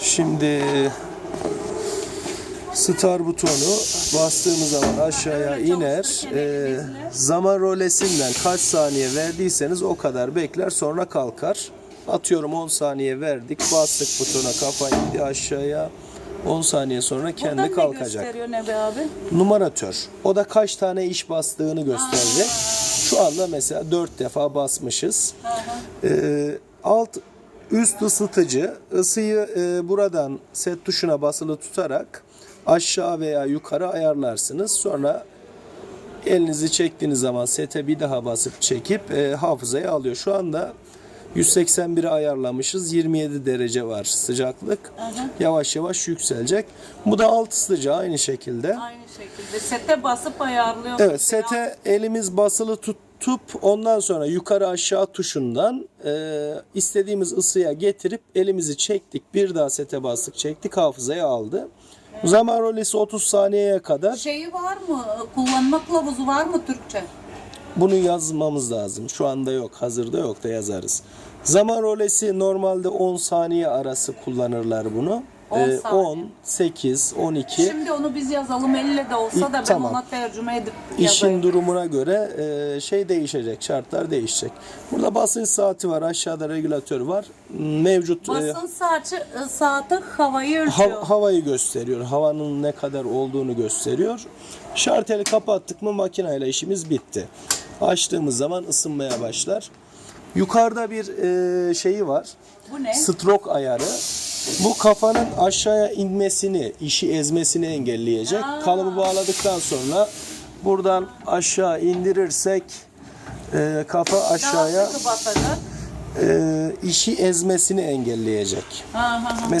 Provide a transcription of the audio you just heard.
Şimdi Star butonu bastığımız zaman aşağıya iner. Ee, zaman rolesinden kaç saniye verdiyseniz o kadar bekler sonra kalkar. Atıyorum 10 saniye verdik. Bastık butona kafa indi aşağıya. 10 saniye sonra kendi Buradan ne kalkacak. gösteriyor Nebi abi? Numaratör. O da kaç tane iş bastığını gösterecek. Şu anda mesela 4 defa basmışız. Ee, alt üst ısıtıcı ısıyı e, buradan set tuşuna basılı tutarak aşağı veya yukarı ayarlarsınız. Sonra elinizi çektiğiniz zaman sete bir daha basıp çekip e, hafızaya alıyor. Şu anda 181'e ayarlamışız. 27 derece var sıcaklık. Yavaş yavaş yükselecek. Bu da alt ısıtıcı aynı şekilde. Aynı şekilde. Sete basıp ayarlıyor. Evet sete elimiz basılı tutup ondan sonra yukarı aşağı tuşundan e, istediğimiz ısıya getirip elimizi çektik. Bir daha sete bastık çektik hafızaya aldı. Zaman rolesi 30 saniyeye kadar Şeyi var mı? Kullanma kılavuzu var mı Türkçe? bunu yazmamız lazım. Şu anda yok hazırda yok da yazarız. Zaman rolesi normalde 10 saniye arası kullanırlar bunu. 10 E, saniye. 10, 8, 12. Şimdi onu biz yazalım elle de olsa da ben Tamam. ona tercüme edip İşin yazayım. durumuna göre e, şey değişecek, şartlar değişecek. Burada basınç saati var, aşağıda regülatör var. Mevcut e, Basın saati, saati havayı ha- ölçüyor. havayı gösteriyor. Havanın ne kadar olduğunu gösteriyor. Şarteli kapattık mı makineyle işimiz bitti. Açtığımız zaman ısınmaya başlar. Yukarıda bir e, şeyi var. Bu ne? Stroke ayarı. Bu kafanın aşağıya inmesini, işi ezmesini engelleyecek. Kalıbı bağladıktan sonra buradan aşağı indirirsek e, kafa aşağıya e, işi ezmesini engelleyecek. Ha, ha, ha. Mesela